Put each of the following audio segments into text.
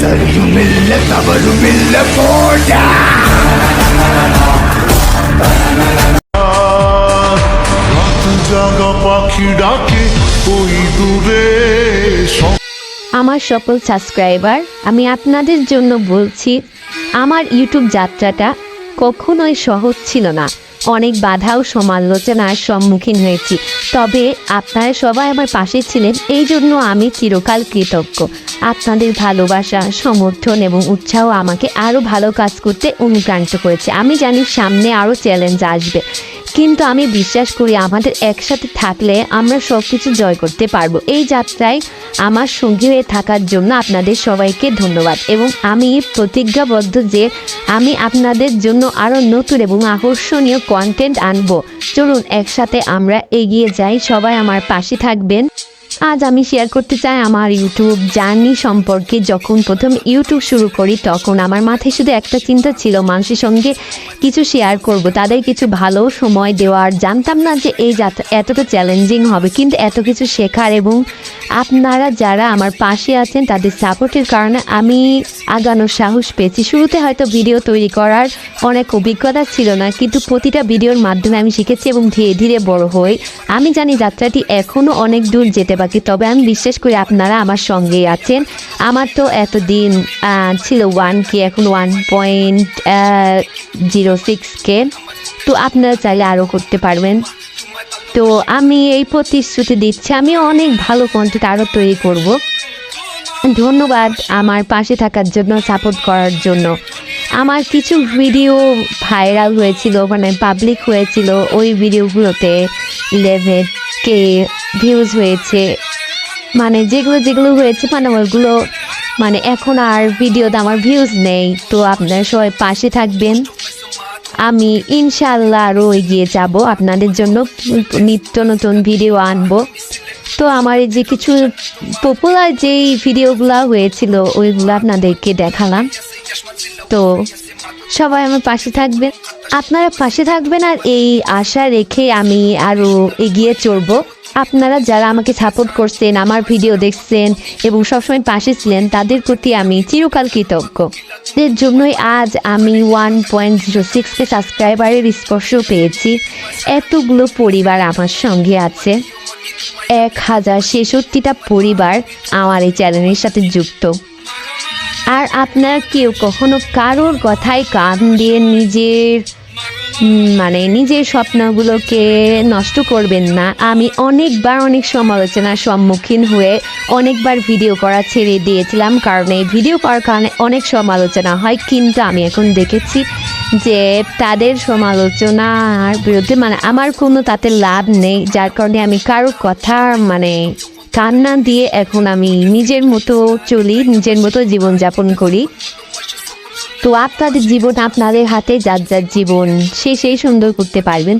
சரியும் இல்ல தவறும் இல்ல போட்டா আমার সকল সাবস্ক্রাইবার আমি আপনাদের জন্য বলছি, আমার ইউটিউব যাত্রাটা কখনোই সহজ ছিল না। অনেক বাধা ও সমালোচনার সম্মুখীন হয়েছি। তবে আপনারা সবাই আমার পাশে ছিলেন, এই জন্য আমি চিরকাল কৃতজ্ঞ। আপনাদের ভালোবাসা, সমর্থন এবং উৎসাহ আমাকে আরও ভালো কাজ করতে অনুপ্রাণিত করেছে। আমি জানি সামনে আরও চ্যালেঞ্জ আসবে। কিন্তু আমি বিশ্বাস করি আমাদের একসাথে থাকলে আমরা সব কিছু জয় করতে পারব। এই যাত্রায় আমার সঙ্গী হয়ে থাকার জন্য আপনাদের সবাইকে ধন্যবাদ এবং আমি প্রতিজ্ঞাবদ্ধ যে আমি আপনাদের জন্য আরও নতুন এবং আকর্ষণীয় কন্টেন্ট আনব। চলুন, একসাথে আমরা এগিয়ে যাই। সবাই আমার পাশে থাকবেন। আজ আমি শেয়ার করতে চাই আমার ইউটিউব জার্নি সম্পর্কে। যখন প্রথম ইউটিউব শুরু করি, তখন আমার মাথায় শুধু একটা চিন্তা ছিল, মানুষের সঙ্গে কিছু শেয়ার করব, তাদের কিছু ভালো সময় দেওয়ার। জানতাম না যে এই এতটা চ্যালেঞ্জিং হবে, কিন্তু এত কিছু শেখার এবং আপনারা যারা আমার পাশে আছেন, তাদের সাপোর্টের কারণে আমি আগানোর সাহস পেয়েছি। শুরুতে হয়তো ভিডিও তৈরি করার অনেক অভিজ্ঞতা ছিল না, কিন্তু প্রতিটা ভিডিওর মাধ্যমে আমি শিখেছি এবং ধীরে ধীরে বড় হই। আমি জানি যাত্রাটি এখনও অনেক দূর যেতে বাকি, তবে আমি বিশ্বাস করি আপনারা আমার সঙ্গেই আছেন। আমার তো এতদিন ছিল ওয়ান কে এখন one point zero six K তো আপনারা চাইলে আরও করতে পারবেন। তো আমি এই প্রতিশ্রুতি দিচ্ছি। আমি অনেক ভালো কন্টেন্ট আরও তৈরি করব। ধন্যবাদ আমার পাশে থাকার জন্য সাপোর্ট করার জন্য। আমার কিছু ভিডিও ভাইরাল হয়েছিল মানে পাবলিক হয়েছিল। ওই ভিডিওগুলোতে ইলেভেন কে ভিউজ হয়েছে। মানে যেগুলো যেগুলো হয়েছে মানে ওইগুলো মানে এখন আর ভিডিওতে আমার ভিউজ নেই। তো আপনারা সবাই পাশে থাকবেন। আমি ইনশাল্লাহ আরও এগিয়ে যাব। আপনাদের জন্য নিত্য নতুন ভিডিও আনব। তো আমার যে কিছু পপুলার যেই ভিডিওগুলো হয়েছিল, ওইগুলো আপনাদেরকে দেখালাম। তো সবাই আমার পাশে থাকবেন। আপনারা পাশে থাকবেন আর এই আশা রেখে আমি আরও এগিয়ে চলবো। আপনারা যারা আমাকে সাপোর্ট করছেন, আমার ভিডিও দেখছেন এবং সবসময় পাশে ছিলেন, তাদের প্রতি আমি চিরকাল কৃতজ্ঞ। এর জন্যই আজ আমি ওয়ান পয়েন্ট জিরো সিক্সকে সাবস্ক্রাইবারের স্পর্শ পেয়েছি। এতগুলো পরিবার আমার সঙ্গে আছে। এক হাজার ছেষট্টিটা পরিবার আমার এই চ্যানেলের সাথে যুক্ত। আর আপনার কেউ কখনো কারোর কথায় কান দিয়ে নিজের মানে নিজের স্বপ্নগুলোকে নষ্ট করবেন না। আমি অনেকবার অনেক সমালোচনার সম্মুখীন হয়ে অনেকবার ভিডিও করা ছেড়ে দিয়েছিলাম, কারণ এই ভিডিও করার কারণে অনেক সমালোচনা হয়। কিন্তু আমি এখন দেখেছি যে তাদের সমালোচনার বিরুদ্ধে মানে আমার কোনো তাতে লাভ নেই। যার কারণে আমি কারোর কথা মানে কান্না দিয়ে এখন আমি নিজের মতো চলি, নিজের মতো জীবনযাপন করি। তো আপনাদের জীবন আপনাদের হাতে যার যার জীবন সে সেই সুন্দর করতে পারবেন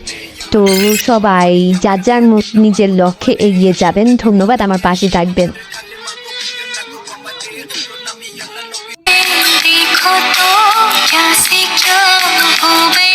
তো সবাই যার যার মত- নিজের লক্ষ্যে এগিয়ে যাবেন ধন্যবাদ আমার পাশে থাকবেন देखो तो क्या से क्या हो बैठी